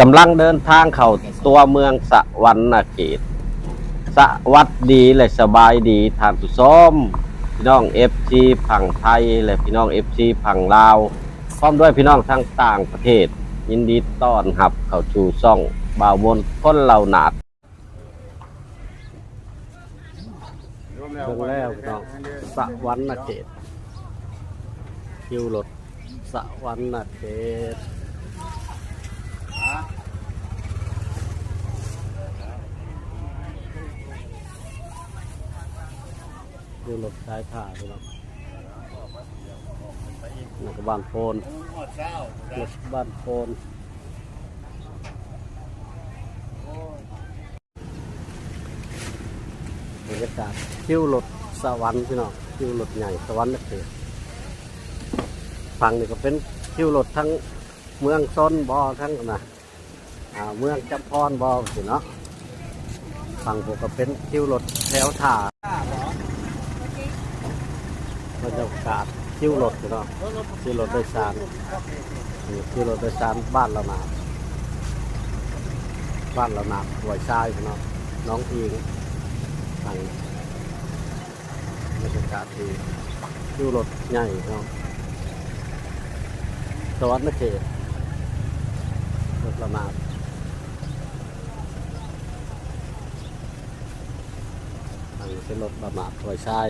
กำลังเดินทางเข้าตัวเมืองสะวรรณเขต สวัสดีและสบายดีท่านผู้ชมพี่น้อง FC ฝั่งไทย และพี่น้อง FC ฝั่งลาว พร้อมด้วยพี่น้องทั้งต่างประเทศ ยินดีต้อนรับเข้าสู่ช่องบ่าวบนคนเหล่าหนาดเรื่องแล้วพี่น้องสะวรรณเขตคิวรถสะวรรณเขต ดูรถสายผ่าพี่น้องนักบ้านโพนรถบ้านโพนบรรยากาศคิวรถสวรรค์พี่น้องคิวรถใหญ่สวรรค์นักเตะฝั่งนี่ก็เป็นคิวรถทั้งเมืองซนบอทั้งนะเมืองจำพรบอสิเนาะฝั่งผมก็เป็นคิวรถแถวถ่า บรรยากาศคิวรถพี่น้องคิวรถโดยสารนี่คิวรถโดยสารบ้านเราหนาบ้านเราหนาดหวยชายพี่น้องน้องอิงทางบรรยากาศดีคิวรถใหญ่พี่น้องสวัสดิ์นเขตรถเราหนาดทางนี้เป็นรถเราหนาดหวยชาย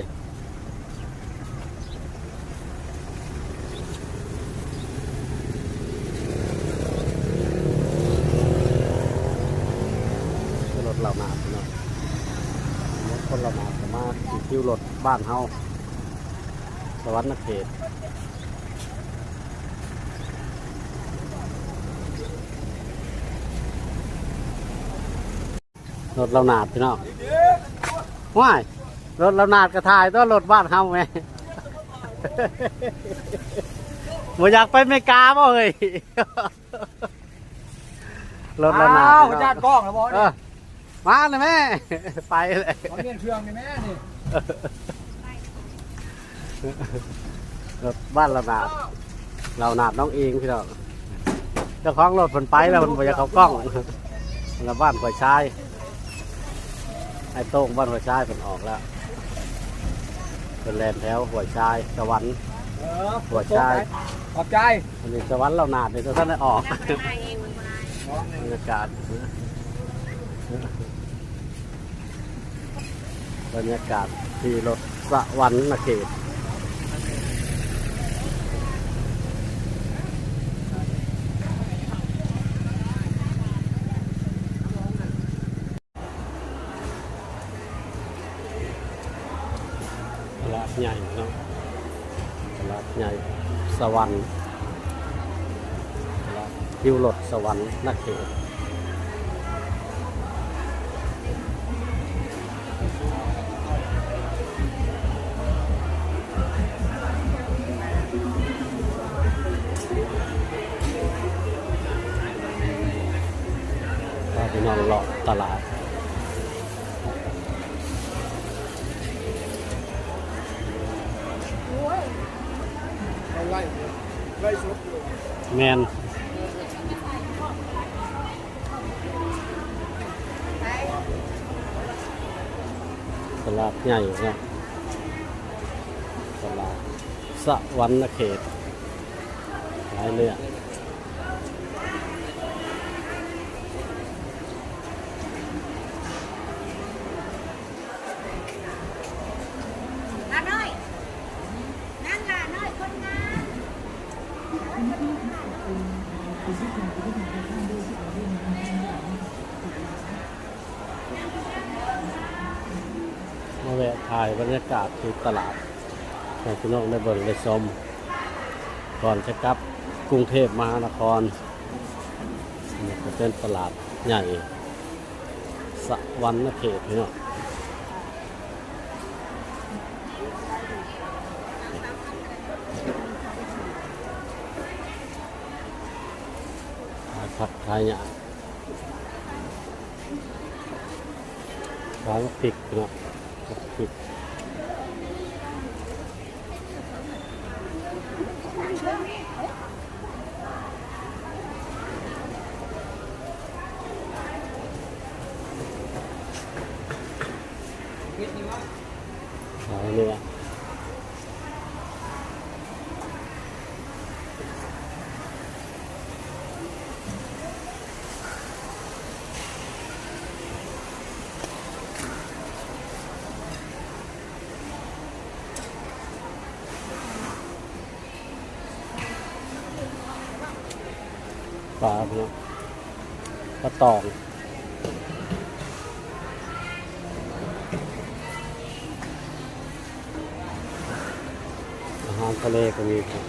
คือรถเรามาพี่น้องรถคนเรามาสามารถขี่ คิวรถบ้านเฮาสวรรค์เขตรถเราหนาดพี่น้องว้ายรถเราหนาดกระทายตัวรถบ้านเฮาไงบ่อยากไปอเมริกาบ่เฮ้ยรถเราหนาดอ้าวพี่น้อง ญาติกล้องแล้วบอเอนี่อมาเลยแม่ ไปเลยมันเมียนเครื่องนี่แม่นี่ รถบ้านเราหนาดเราหนาดน้องเองพี่น้องเจ้าของรถผนไปแล้วมันไปจะเขากล้องแล้วบ้านหัวชายไอ้โต้งบ้านหัวชายผนออกแล้วเป็นแลนแถวหัวชายสวรรค์เออหัวชายขอบใจอันนี้สวรรค์เราหนาดเดี๋ยวท่านได้ออกบรรยากาศ บรรยากาศที่รถสวรรค์นะเขตตลาดใหญ่เนาะตลาดใหญ่สวรรค์ตลาดคิวรถสวรรค์นักเขต เลาะตลาด แมนตลาดใหญ่เนาะตลาดสะวรรณเขตหลายเรื่อง ลาน้อยนั่นลาน้อยคนงาม มาแวะถ่ายบรรยากาศที่ตลาดให้พี่น้องได้เบิ่งได้ชมก่อนจะกลับกรุงเทพมหานครนี่ก็เป็นตลาดใหญ่สวรรณเขตพี่น้องผักขายหยาขายพริ หาเลยอปลาเนี่ปลาตอง ทะเลก็มีครับ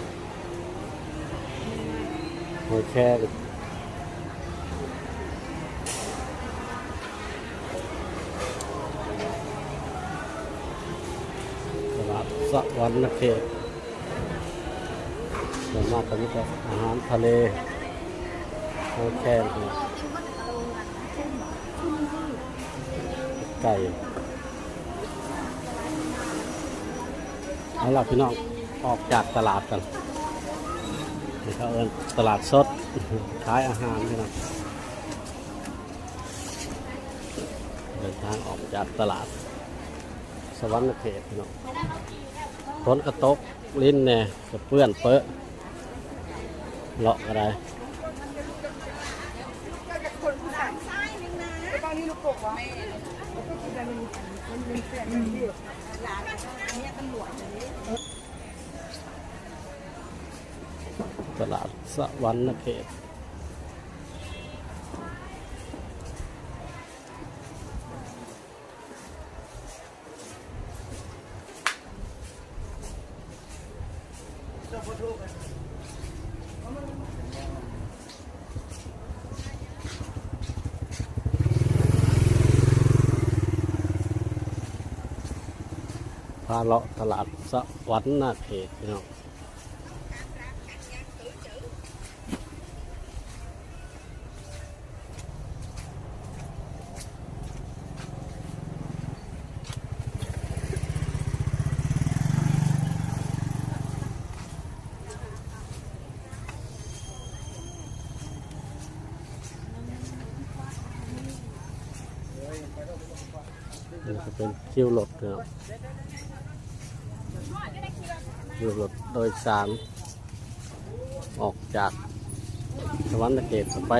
หอยแครงตลาดสวรรณเขตส่วนมากก็มีแต่อาหารทะเลหอยแครงไก่เอาล่ะพี่น้อง ออกจากตลาดกันนี่เขาเอินตลาดสดขายอาหารพี่น้องเดินทางออกจากตลาด สวรรค์เขตพี่น้องฝนกระตกลิ้นเนี่ยกระเปื้อนเปอะเลาะก็ได้บ้า ตลาดสวรรค์เขตพาเลาะตลาดสวรรค์เขตพี่น้อง นี่จะเป็นคิวรถนะครับคิวรถโดยสาร ออกจากสวรรค์เขตไป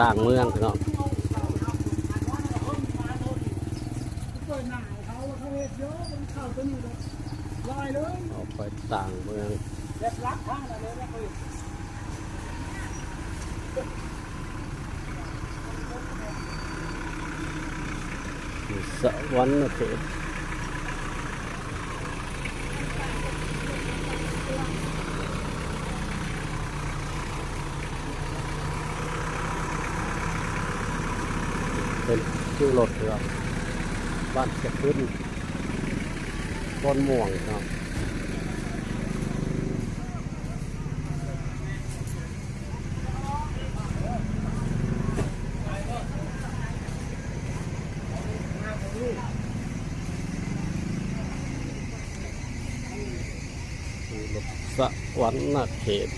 ต่างเมืองพี่น้องเปิดหน้าเขาเขาเห็ดเยอะมันเข้าตัวนี้เลยลอยเลยออกไปต่างเมือง แบบรักข้างอะไรเลยนะคือ สวรรค์เขตเป็นคิวรถครับบ้านจะขึ้นต้นม่วงครับ ส วรรค์เขต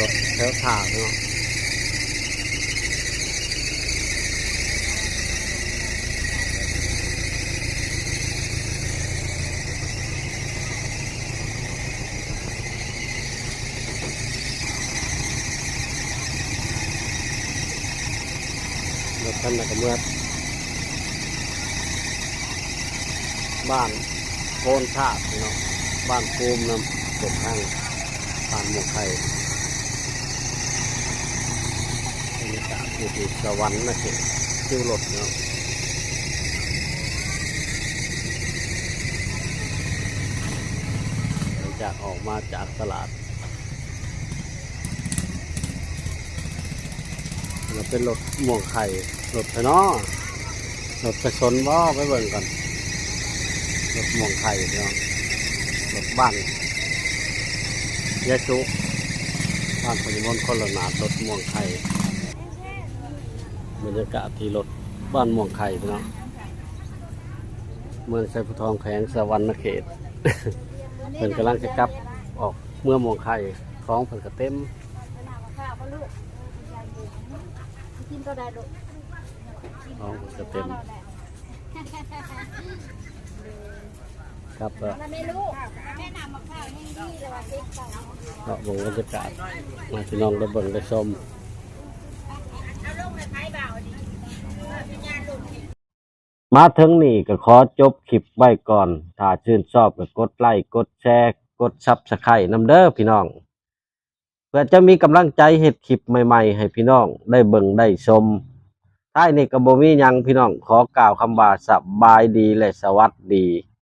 รถแถวถางเนาะ รถคันนั้นก็เมื่อบ้านโพนชาติเนาะบ้านภูมินำเป็นทางผ่านหมวกไข่บรรยากาศอยู่ที่สวรรค์นะเขตคิวรถเนาะหลังจากออกมาจากตลาดเราเป็นรถม่วงไข่ รถไถนอรถไปสนบ่ไปเบิ่งกันรถม่วงไข่เนาะรถบ้านยาจุบ้านพญมนคนละหนาดรถม่วงไข่บรรยากาศที่รถบ้านม่วงไข่เนาะเมืองไซพุทองแขวงสวรรค์เขตเพิ่นกำลังจะกลับออกเมื่อม่วงไข่ของเพิ่นก็เต็มกินก็ได้ลูก น้องจะเต็ม ครับก็ราข้าว่าติะผมบรรยากาศมาพี่น้องได้บิ่งได้ชม มาถึงนี่ก็ขอจบคลิปไว้ก่อน ถ้าชื่นชอบก็กดไลค์กดแชร์ กดซับสไครต์นำเด้อพี่น้อง เพื่อจะมีกำลังใจเห็ดคลิปใหม่ ๆ ให้พี่น้องได้เบิ่งได้ชม ท้ายนี่ก็บ่มียังพี่น้องขอกล่าวคำว่าสบายดีและสวัสดี